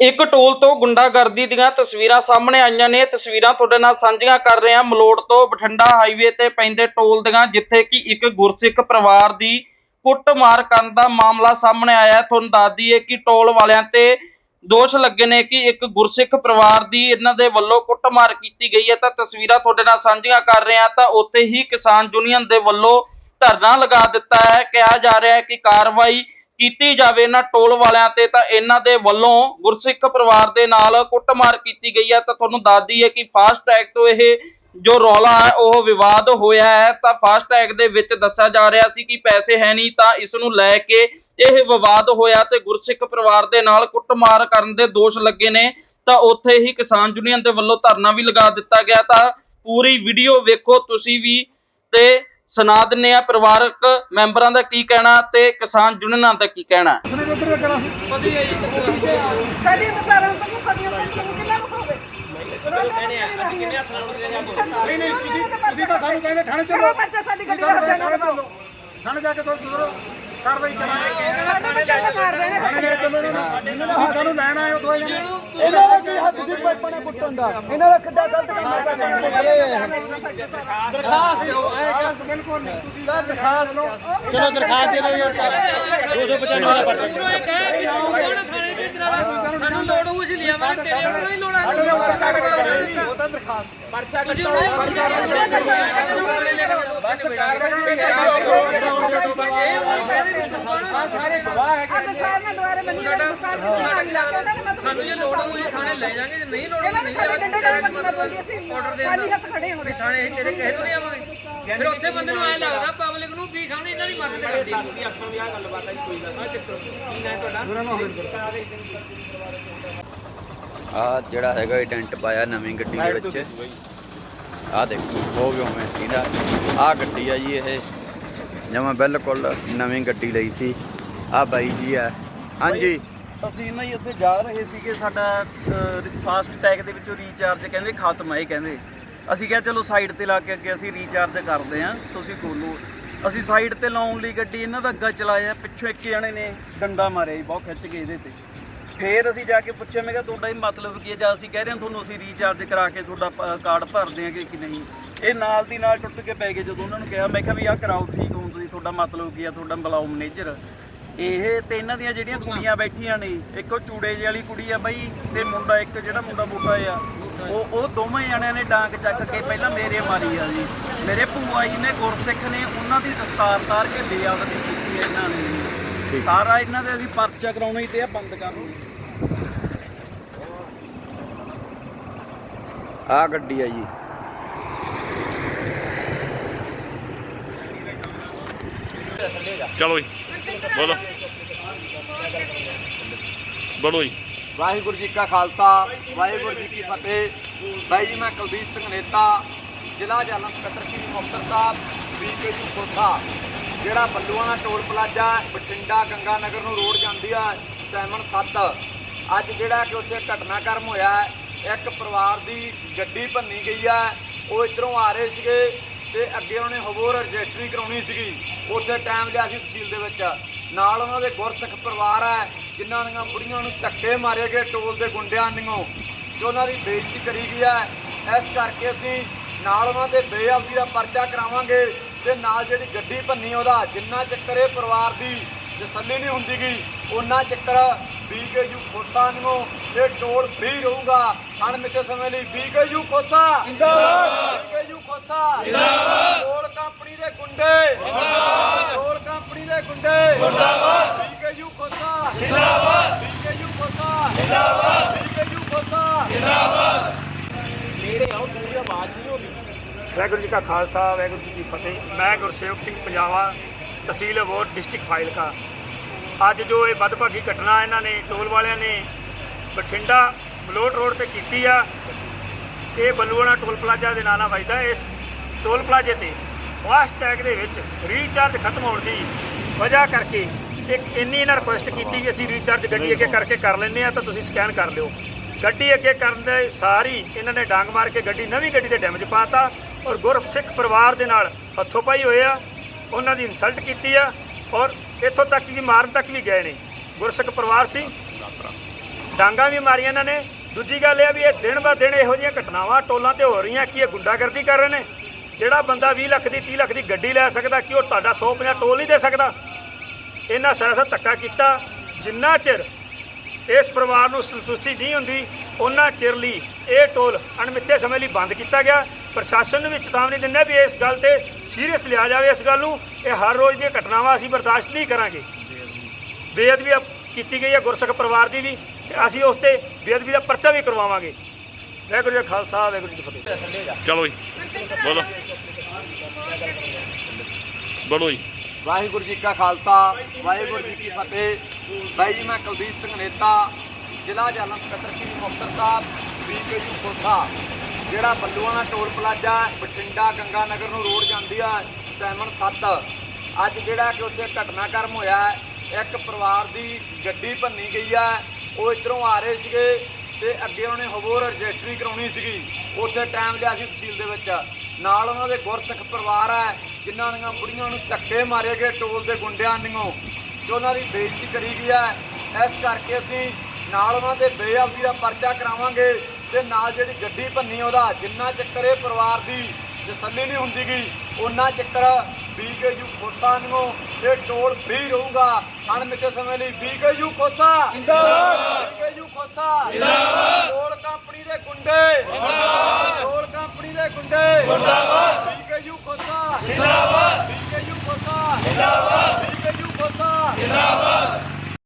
ਇੱਕ ਟੋਲ ਤੋਂ ਗੁੰਡਾਗਰਦੀ ਦੀਆਂ ਤਸਵੀਰਾਂ ਸਾਹਮਣੇ ਆਈਆਂ ਨੇ। ਤਸਵੀਰਾਂ ਤੁਹਾਡੇ ਨਾਲ ਸਾਂਝੀਆਂ ਕਰ ਰਹੇ ਹਾਂ। ਮਲੋੜ ਤੋਂ ਬਠਿੰਡਾ ਹਾਈਵੇ ਤੇ ਪੈਂਦੇ ਟੋਲ ਦੀਆਂ, ਜਿੱਥੇ ਕਿ ਇੱਕ ਗੁਰਸਿੱਖ ਪਰਿਵਾਰ ਦੀ ਕੁੱਟਮਾਰ ਕਰਨ ਦਾ ਮਾਮਲਾ ਸਾਹਮਣੇ ਆਇਆ ਤੁਹਾਨੂੰ ਦੱਸ ਦਈਏ ਕਿ ਟੋਲ ਵਾਲਿਆਂ ਤੇ ਦੋਸ਼ ਲੱਗੇ ਨੇ ਕਿ ਇੱਕ ਗੁਰਸਿੱਖ ਪਰਿਵਾਰ ਦੀ ਇਹਨਾਂ ਦੇ ਵੱਲੋਂ ਕੁੱਟਮਾਰ ਕੀਤੀ ਗਈ ਹੈ। ਤਾਂ ਤਸਵੀਰਾਂ ਤੁਹਾਡੇ ਨਾਲ ਸਾਂਝੀਆਂ ਕਰ ਰਹੇ ਹਾਂ। ਤਾਂ ਉੱਥੇ ਹੀ ਕਿਸਾਨ ਯੂਨੀਅਨ ਦੇ ਵੱਲੋਂ ਧਰਨਾ ਲਗਾ ਦਿੱਤਾ ਹੈ। ਕਿਹਾ ਜਾ ਰਿਹਾ ਹੈ ਕਿ ਕਾਰਵਾਈ ਕੀਤੀ ਜਾਵੇ ਇਹਨਾਂ ਟੋਲ ਵਾਲਿਆਂ ਤੇ, ਤਾਂ ਇਹਨਾਂ ਦੇ ਵੱਲੋਂ ਗੁਰਸਿੱਖ ਪਰਿਵਾਰ ਦੇ ਨਾਲ ਕੁੱਟਮਾਰ ਕੀਤੀ ਗਈ ਹੈ। ਤਾਂ ਤੁਹਾਨੂੰ ਦੱਸ ਦਈਏ ਕਿ ਫਾਸਟ ਟੈਗ ਤੋਂ ਇਹ ਜੋ ਰੌਲਾ ਹੈ, ਉਹ ਵਿਵਾਦ ਹੋਇਆ ਹੈ। ਤਾਂ ਫਾਸਟ ਟੈਗ ਦੇ ਵਿੱਚ ਦੱਸਿਆ ਜਾ ਰਿਹਾ ਸੀ ਕਿ ਪੈਸੇ ਹੈ ਨਹੀਂ, ਤਾਂ ਇਸ ਨੂੰ ਲੈ ਕੇ ਇਹ ਵਿਵਾਦ ਹੋਇਆ ਤੇ ਗੁਰਸਿੱਖ ਪਰਿਵਾਰ ਦੇ ਨਾਲ ਕੁੱਟਮਾਰ ਕਰਨ ਦੇ ਦੋਸ਼ ਲੱਗੇ ਨੇ। ਤਾਂ ਉੱਥੇ ਹੀ ਕਿਸਾਨ ਯੂਨੀਅਨ ਦੇ ਵੱਲੋਂ ਧਰਨਾ ਵੀ ਲਗਾ ਦਿੱਤਾ ਗਿਆ। ਤਾਂ ਪੂਰੀ ਵੀਡੀਓ ਵੇਖੋ ਤੁਸੀਂ ਵੀ ਤੇ ਸੁਣਾ ਦਿੰਨੇ ਆ ਪਰਿਵਾਰਕ ਮੈਂਬਰਾਂ ਦਾ ਕੀ ਕਹਿਣਾ ਤੇ ਕਿਸਾਨ ਯੂਨੀਅਨਾਂ ਦਾ ਕੀ ਕਹਿਣਾ? ਸਾਡੀ ਮਸਾਰਾਂ ਤੋਂ ਸਾਡੀਆਂ ਨੂੰ ਕਿੰਨਾ ਮੁਖਾਵੇ ਨਹੀਂ ਨਹੀਂ ਤੁਸੀਂ ਤੁਸੀਂ ਤਾਂ ਸਾਨੂੰ ਕਹਿੰਦੇ ਥਾਣੇ ਚਲੋ। ਬੱਚਾ ਸਾਡੀ ਗੱਡੀ ਦਾ ਹੱਥ ਨਾ ਦਬਾਓ ਥਾਣੇ ਜਾ ਕੇ ਤੋਂ ਜ਼ਰੂਰ ਕਾਰਵਾਈ ਕਰਾਂਗੇ ਸਾਡੇ ਬੱਚੇ ਤਾਂ ਮਾਰ ਰਹੇ ਨੇ ਤੁਸੀਂ ਸਾਨੂੰ ਲੈਣ ਆਏ ਹੋ ਦਵਾਈ ਇਹਨਾਂ ਦਾ ਕੀ ਹੱਥ ਸੀ? ਨਾਲ ਕੁੱਟਣ ਦਾ। ਇਹਨਾਂ ਦਾ ਕਿੱਡਾ ਗਲਤ ਕੰਮ ਹੈ ਦਰਖਾਸਤ ਦਿਓ ਐ ਕਸ ਬਿਲਕੁਲ ਨਹੀਂ ਤੁਸੀਂ ਦਰਖਾਸਤ ਲਓ ਚਲੋ ਦਰਖਾਸਤ ਦੇ ਦਿਓ ਯਾਰ। 295 ਦਾ ਪਰਚਾ। ਲੋੜ ਹੋਊ ਅਸੀਂ ਲਿਆਵਾਂਗੇ ਤੇਰੇ ਕੋਲ ਨਹੀਂ ਲੋੜ ਹੈ ਉਹ ਤਾਂ ਦਰਖਾਸਤ। ਪਰਚਾ ਤੁਸੀਂ ਬਸ ਸਾਰੇ ਗਵਾਹ ਹੈ ਅੱਜ ਸਾਰ ਮੈਂ ਦੁਆਰੇ ਬੰਨੀ ਮਾਰ ਲਿਆ ਉਹਨਾਂ ਨੇ ਮਤਲਬ ਸਾਨੂੰ ਜੇ ਲੋੜ ਅਸੀਂ ਥਾਣੇ ਲੈ ਜਾਾਂਗੇ ਜੇ ਨਹੀਂ ਲੋੜ ਨਹੀਂ ਸਾਡੇ ਡੰਡੇ ਨਾਲ ਮਤਲਬ ਬੋਲੀ ਅਸੀਂ ਖਾਲੀ ਹੱਥ ਖੜੇ ਹੋ ਰਹੇ ਥਾਣੇ ਅਸੀਂ ਤੇਰੇ ਕਹੇ ਤੋਂ ਨਹੀਂ ਆਵਾਂਗੇ ਫਿਰ ਉੱਥੇ ਬੰਦੇ ਨੂੰ ਐ ਲੱਗਦਾ ਪਬਲਿਕ ਨੂੰ ਵੀ ਖਾਣੇ ਇਹਨਾਂ ਦੀ ਮਦਦ ਕਰਦੀ। ਦੱਸਦੀ ਆਪਾਂ ਵੀ ਆ ਗੱਲਬਾਤ ਹੈ ਕੋਈ ਗੱਲ ਨਹੀਂ। ਚੱਕਰ ਕੀ ਨਾ ਤੁਹਾਡਾ? ਆ ਜਿਹੜਾ ਹੈਗਾ ਇਹ ਟੈਂਟ ਪਾਇਆ ਨਵੀਂ ਗੱਡੀ ਦੇ ਵਿੱਚ। ਆ ਦੇਖੋ ਉਹ ਵੀ ਉਵੇਂ ਇਹਦਾ ਆ ਗੱਡੀ ਆ ਜੀ ਇਹ। ਜਮਾ ਬਿਲਕੁਲ ਨਵੀਂ ਗੱਡੀ ਲਈ ਸੀ। ਆ ਬਾਈ ਜੀ ਆ। ਹਾਂਜੀ। ਅਸੀਂ ਨਾ ਜੀ ਉੱਥੇ ਜਾ ਰਹੇ ਸੀਗੇ ਸਾਡਾ ਫਾਸਟ ਟੈਗ ਦੇ ਵਿੱਚੋਂ ਰੀਚਾਰਜ ਕਹਿੰਦੇ ਖਤਮ ਹੈ ਇਹ ਕਹਿੰਦੇ। ਅਸੀਂ ਕਿਹਾ ਚਲੋ ਸਾਈਡ ਤੇ ਲਾ ਕੇ ਅੱਗੇ ਅਸੀਂ ਰੀਚਾਰਜ ਕਰਦੇ ਆਂ ਤੁਸੀਂ ਬੋਲੋ ਅਸੀਂ ਸਾਈਡ ਤੇ ਲਾਉਣ ਲਈ ਗੱਡੀ ਇਹਨਾਂ ਦਾ ਅੱਗਾ ਚਲਾਇਆ ਪਿੱਛੋਂ ਇੱਕ ਜਣੇ ਨੇ ਡੰਡਾ ਮਾਰਿਆ ਜੀ ਬਹੁਤ ਖਿੱਚ ਕੇ ਇਹਦੇ ਤੇ। ਫੇਰ ਅਸੀਂ ਜਾ ਕੇ ਪੁੱਛਿਆ ਮੈਂ ਕਿਹਾ ਤੁਹਾਡਾ ਇਹ ਮਤਲਬ ਕੀ ਹੈ? ਜਾਂ ਅਸੀਂ ਕਹਿ ਰਹੇ ਹਾਂ ਤੁਹਾਨੂੰ ਅਸੀਂ ਰੀਚਾਰਜ ਕਰਾ ਕੇ ਤੁਹਾਡਾ ਪ- ਕਾਰਡ ਭਰਦੇ ਹਾਂ ਕਿ ਕਿ ਨਹੀਂ? ਇਹ ਨਾਲ ਦੀ ਨਾਲ ਟੁੱਟ ਕੇ ਪੈ ਗਏ ਜਦੋਂ ਉਹਨਾਂ ਨੂੰ ਕਿਹਾ। ਮੈਂ ਕਿਹਾ ਵੀ ਆਹ ਕਰਾਓ ਠੀਕ ਹੋ ਤੁਸੀਂ ਤੁਹਾਡਾ ਮਤਲਬ ਕੀ ਆ? ਤੁਹਾਡਾ ਬੁਲਾਓ ਮੈਨੇਜਰ। ਇਹ ਤੇ ਇਹਨਾਂ ਦੀਆਂ ਜਿਹੜੀਆਂ ਕੁੜੀਆਂ ਬੈਠੀਆਂ ਨੇ ਇੱਕ ਉਹ ਚੂੜੇ ਜਿਹੀ ਵਾਲੀ ਕੁੜੀ ਆ ਬਾਈ ਤੇ ਮੁੰਡਾ ਇੱਕ ਜਿਹੜਾ ਮੁੰਡਾ ਮੋਟਾ ਆ ਉਹ ਉਹ ਦੋਵੇਂ ਜਣਿਆਂ ਨੇ ਡਾਂਗ ਚੱਕ ਕੇ ਪਹਿਲਾਂ ਮੇਰੇ ਮਾਰੀ ਆ ਜੀ। ਮੇਰੇ ਭੂਆ ਜੀ ਨੇ ਗੁਰਸਿੱਖ ਨੇ ਉਹਨਾਂ ਦੀ ਦਸਤਾਰ ਤਾਰ ਕੇ ਬੇਅਦਬੀ ਕੀਤੀ ਹੈ ਇਹਨਾਂ ਨੇ। ਸਾਰਾ ਇਹਨਾਂ ਦੇ ਅਸੀਂ ਪਰਚਾ ਕਰਾਉਣਾ ਹੀ ਤੇ ਆ ਬੰਦ ਕਰਨਾ ਆ ਗੱਡੀ ਆ ਜੀ। ਚਲੋ ਜੀ ਬੋਲੋ। ਬੋਲੋ ਜੀ। ਵਾਹਿਗੁਰੂ ਜੀ ਕਾ ਖਾਲਸਾ ਵਾਹਿਗੁਰੂ ਜੀ ਕੀ ਫਤਿਹ। ਬਾਈ ਜੀ ਮੈਂ ਕੁਲਦੀਪ ਸਿੰਘ ਨੇਤਾ ਜ਼ਿਲ੍ਹਾ ਜਨਰਲ ਸਕੱਤਰ ਸ਼੍ਰੀ ਮੁਕਤਸਰ ਸਾਹਿਬ ਜੀ ਖੋਖਾ ਜਿਹੜਾ ਬੱਲੂਆਣਾ ਟੋਲ ਪਲਾਜ਼ਾ ਬਠਿੰਡਾ ਗੰਗਾ ਨਗਰ ਨੂੰ ਰੋਡ ਜਾਂਦੀ ਆ ਸੈਮਨ 7 ਅੱਜ ਜਿਹੜਾ ਕਿ ਉੱਥੇ ਘਟਨਾਕ੍ਰਮ ਹੋਇਆ ਇੱਕ ਪਰਿਵਾਰ ਦੀ ਗੱਡੀ ਭੰਨੀ ਗਈ ਆ ਉਹ ਇਧਰੋਂ ਆ ਰਹੇ ਸੀਗੇ ਤੇ ਅੱਗੇ ਉਹਨੇ ਹੋਰ ਰਜਿਸਟਰੀ ਕਰਾਉਣੀ ਸੀਗੀ, ਉੱਥੇ ਟਾਈਮ ਲਿਆ ਸੀ ਤਹਿਸੀਲ ਦੇ ਵਿੱਚ। ਨਾਲ ਉਹਨਾਂ ਦੇ ਗੁਰਸਿੱਖ ਪਰਿਵਾਰ ਹੈ, ਜਿਨ੍ਹਾਂ ਦੀਆਂ ਬੁੜੀਆਂ ਨੂੰ ਧੱਕੇ ਮਾਰੇ ਗਏ ਟੋਲ ਦੇ ਗੁੰਡਿਆਂ ਨਿਓ ਜੋ ਉਹਨਾਂ ਦੀ ਬੇਇੱਜ਼ਤੀ ਕਰੀ ਗਈ ਹੈ। ਇਸ ਕਰਕੇ ਅਸੀਂ ਨਾਲ ਉਹਨਾਂ ਦੇ ਬੇਅਬਦੀ ਦਾ ਪਰਚਾ ਕਰਾਵਾਂਗੇ ਤੇ ਨਾਲ ਜਿਹੜੀ ਗੱਡੀ ਭੰਨੀ ਉਹਦਾ, ਜਿੰਨਾ ਚੱਕਰ ਇਹ ਪਰਿਵਾਰ ਦੀ ਤਸੱਲੀ ਨਹੀਂ ਹੁੰਦੀ ਗਈ। ਉਹਨਾਂ ਚੱਕਰ ਬੀਕੇਯੂ ਖੋਸਾ ਨਿਓ ਇਹ ਟੋਲ ਫ੍ਰੀ ਰਹੂਗਾ। ਅਣਮਿੱਥੇ ਸਮੇਂ ਲਈ ਬੀਕੇਯੂ ਖੋਸਾ। ਜਿੰਦਾਬਾਦ। ਬੀਕੇਯੂ ਖੋਸਾ। ਜਿੰਦਾਬਾਦ। ਟੋਲ ਕੰਪਨੀ ਦੇ ਗੁੰਡੇ। ਜਿੰਦਾਬਾਦ। ਟੋਲ ਕੰਪਨੀ ਦੇ ਗੁੰਡੇ। ਜਿੰਦਾਬਾਦ। ਬੀਕੇਯੂ ਖੋਸਾ। ਜਿੰਦਾਬਾਦ। ਬੀਕੇਯੂ ਖੋਸਾ। ਜਿੰਦਾਬਾਦ। ਬੀਕੇਯੂ ਖੋਸਾ। ਵਾਹਿਗੁਰੂ ਜੀ ਕਾ ਖਾਲਸਾ ਵਾਹਿਗੁਰੂ ਜੀ ਕੀ ਫਤਿਹ। ਮੈਂ ਗੁਰਸੇਵਕ ਸਿੰਘ ਪੰਜਾਬਾ ਤਹਿਸੀਲ ਅਬੋਹਰ ਡਿਸਟ੍ਰਿਕਟ ਫਾਜ਼ਿਲਕਾ। ਅੱਜ ਜੋ ਇਹ ਵੱਧਭਾਗੀ ਘਟਨਾ ਇਹਨਾਂ ਨੇ ਟੋਲ ਵਾਲਿਆਂ ਨੇ ਬਠਿੰਡਾ ਬਲੋਟ ਰੋਡ ਤੇ ਕੀਤੀ ਆ ਇਹ ਬੱਲੂਆਣਾ ਟੋਲ ਪਲਾਜ਼ਾ ਦੇ ਨਾਂ ਨਾਲ ਵੱਜਦਾ। ਇਸ ਟੋਲ ਪਲਾਜ਼ੇ ਤੇ ਫਾਸਟ ਟੈਗ ਦੇ ਵਿੱਚ ਰੀਚਾਰਜ ਖਤਮ ਹੋਣ ਦੀ ਵਜ੍ਹਾ ਕਰਕੇ ਇੱਕ ਇੰਨੀ ਇਹਨਾਂ ਰਿਕੁਐਸਟ ਕੀਤੀ ਕਿ ਅਸੀਂ ਰੀਚਾਰਜ ਗੱਡੀ ਅੱਗੇ ਕਰਕੇ ਕਰ ਲੈਂਦੇ ਆ ਤਾਂ ਤੁਸੀਂ ਸਕੈਨ ਕਰ ਲਿਓ। ਗੱਡੀ ਅੱਗੇ ਕਰਨ ਦੇ ਸਾਰੀ ਇਹਨਾਂ ਨੇ ਡਾਂਗ ਮਾਰ ਕੇ ਗੱਡੀ ਨਵੀਂ ਗੱਡੀ ਤੇ ਡੈਮੇਜ ਪਾਤਾ ਔਰ ਗੁਰਸਿੱਖ ਪਰਿਵਾਰ ਦੇ ਨਾਲ ਹੱਥੋਂ ਪਾਈ ਹੋਏ ਆ। ਉਹਨਾਂ ਦੀ ਇਨਸਲਟ ਕੀਤੀ ਆ ਔਰ ਇੱਥੋਂ ਤੱਕ ਕਿ ਮਾਰਨ ਤੱਕ ਵੀ ਗਏ ਨੇ। ਗੁਰਸਿੱਖ ਪਰਿਵਾਰ ਸੀ। ਡਾਂਗਾ ਵੀ ਮਾਰੀਆਂ ਇਹਨਾਂ ਨੇ। ਦੂਜੀ ਗੱਲ ਇਹ ਆ ਵੀ ਇਹ ਦਿਨ ਬਾ ਦਿਨ ਇਹੋ ਜਿਹੀਆਂ ਘਟਨਾਵਾਂ ਟੋਲਾਂ ਤੇ ਹੋ ਰਹੀਆਂ, ਕਿ ਇਹ ਗੁੰਡਾਗਰਦੀ ਕਰ ਰਹੇ ਨੇ। ਜਿਹੜਾ ਬੰਦਾ 20 ਲੱਖ ਦੀ 30 ਲੱਖ ਦੀ ਗੱਡੀ ਲੈ ਸਕਦਾ, ਕਿ ਉਹ ਤੁਹਾਡਾ 150 ਟੋਲ ਨਹੀਂ ਦੇ ਸਕਦਾ। ਇਹਨਾਂ ਸਿਆਸਤ ਧੱਕਾ ਕੀਤਾ। ਜਿੰਨਾ ਚਿਰ ਇਸ ਪਰਿਵਾਰ ਨੂੰ ਸੰਤੁਸ਼ਟੀ ਨਹੀਂ ਹੁੰਦੀ, ਉਹਨਾਂ ਚਿਰ ਲਈ ਇਹ ਟੋਲ ਅਣਮਿੱਥੇ ਸਮੇਂ ਲਈ ਬੰਦ ਕੀਤਾ ਗਿਆ। ਪ੍ਰਸ਼ਾਸਨ ਨੂੰ ਵੀ ਚੇਤਾਵਨੀ ਦਿੰਦੇ ਵੀ ਇਸ ਗੱਲ ਤੇ ਸੀਰੀਅਸ ਲਿਆ ਜਾਵੇ ਇਸ ਗੱਲ ਨੂੰ। ਇਹ ਹਰ ਰੋਜ਼ ਦੀਆਂ ਘਟਨਾਵਾਂ ਅਸੀਂ ਬਰਦਾਸ਼ਤ ਨਹੀਂ ਕਰਾਂਗੇ। ਬੇਅਦਬੀ ਕੀਤੀ ਗਈ ਹੈ ਗੁਰਸਿੱਖ ਪਰਿਵਾਰ ਦੀ ਵੀ ਤੇ ਅਸੀਂ ਉਸ ਤੇ ਬੇਅਦਬੀ ਦਾ ਪਰਚਾ ਵੀ ਕਰਵਾਵਾਂਗੇ। ਵਾਹਿਗੁਰੂ ਜੀ ਕਾ ਖਾਲਸਾ ਵਾਹਿਗੁਰੂ ਜੀ ਕੀ ਫਤਿਹ। ਚਲੋ ਜੀ ਬੋਲੋ। ਬੋਲੋ ਜੀ। ਵਾਹਿਗੁਰੂ ਜੀ ਕਾ ਖਾਲਸਾ ਵਾਹਿਗੁਰੂ ਜੀ ਕੀ ਫਤਿਹ। ਬਾਈ ਜੀ ਮੈਂ ਕੁਲਦੀਪ ਸਿੰਘ ਨੇਤਾ ਜ਼ਿਲ੍ਹਾ ਜਨਰਲ ਸਕੱਤਰ ਸ੍ਰੀ ਮੁਕਤਸਰ ਸਾਹਿਬ ਬੀਕੇਯੂ ਖੋਖਾ ਜਿਹੜਾ ਬੱਲੂਆਣਾ ਟੋਲ ਪਲਾਜ਼ਾ ਬਠਿੰਡਾ ਗੰਗਾ ਨਗਰ ਨੂੰ ਰੋਡ ਜਾਂਦੀ ਆ ਸੈਮਨ 7 ਅੱਜ ਜਿਹੜਾ ਕਿ ਉੱਥੇ ਘਟਨਾਕ੍ਰਮ ਹੋਇਆ ਇੱਕ ਪਰਿਵਾਰ ਦੀ ਗੱਡੀ ਭੰਨੀ ਗਈ ਆ, ਉਹ ਇਧਰੋਂ ਆ ਰਹੇ ਸੀਗੇ ਤੇ ਅੱਗੇ ਉਹਨੇ ਹੋਰ ਰਜਿਸਟਰੀ ਕਰਾਉਣੀ ਸੀਗੀ। ਉੱਥੇ ਟਾਈਮ ਲਿਆ ਸੀ ਤਹਿਸੀਲ ਦੇ ਵਿੱਚ। ਨਾਲ ਉਹਨਾਂ ਦੇ ਗੁਰਸਿੱਖ ਪਰਿਵਾਰ ਹੈ ਜਿਨ੍ਹਾਂ ਦੀਆਂ ਬੁੜੀਆਂ ਨੂੰ ਧੱਕੇ ਮਾਰੇ ਗਏ ਟੋਲ ਦੇ ਗੁੰਡਿਆਂ ਨਿਓ ਜੋ ਉਹਨਾਂ ਦੀ ਬੇਇੱਜ਼ਤੀ ਕਰੀ ਗਈ ਹੈ ਇਸ ਕਰਕੇ ਅਸੀਂ ਨਾਲ ਉਹਨਾਂ ਦੇ ਬੇਅਬਦੀ ਦਾ ਪਰਚਾ ਕਰਾਵਾਂਗੇ। ਤੇ ਨਾਲ ਜਿਹੜੀ ਗੱਡੀ ਭੰਨੀ ਉਹਦਾ ਜਿੰਨਾ ਚੱਕਰ ਇਹ ਪਰਿਵਾਰ ਦੀ ਤਸੱਲੀ ਨਹੀਂ ਹੁੰਦੀ ਗਈ ਉਹਨਾਂ ਚੱਕਰ ਬੀਕੇਯੂ ਖੋਸਾ ਨੂੰ ਤੇ ਟੋਲ ਫ੍ਰੀ ਰਹੂਗਾ। ਅਣਮਿੱਥੇ ਸਮੇਂ ਲਈ ਬੀਕੇਯੂ ਖੋਸਾ। ਜਿੰਦਾਬਾਦ! ਬੀਕੇਯੂ ਖੋਸਾ। ਜਿੰਦਾਬਾਦ! ਟੋਲ ਕੰਪਨੀ ਦੇ ਗੁੰਡੇ। ਜਿੰਦਾਬਾਦ! ਟੋਲ ਕੰਪਨੀ ਦੇ ਗੁੰਡੇ। ਜਿੰਦਾਬਾਦ!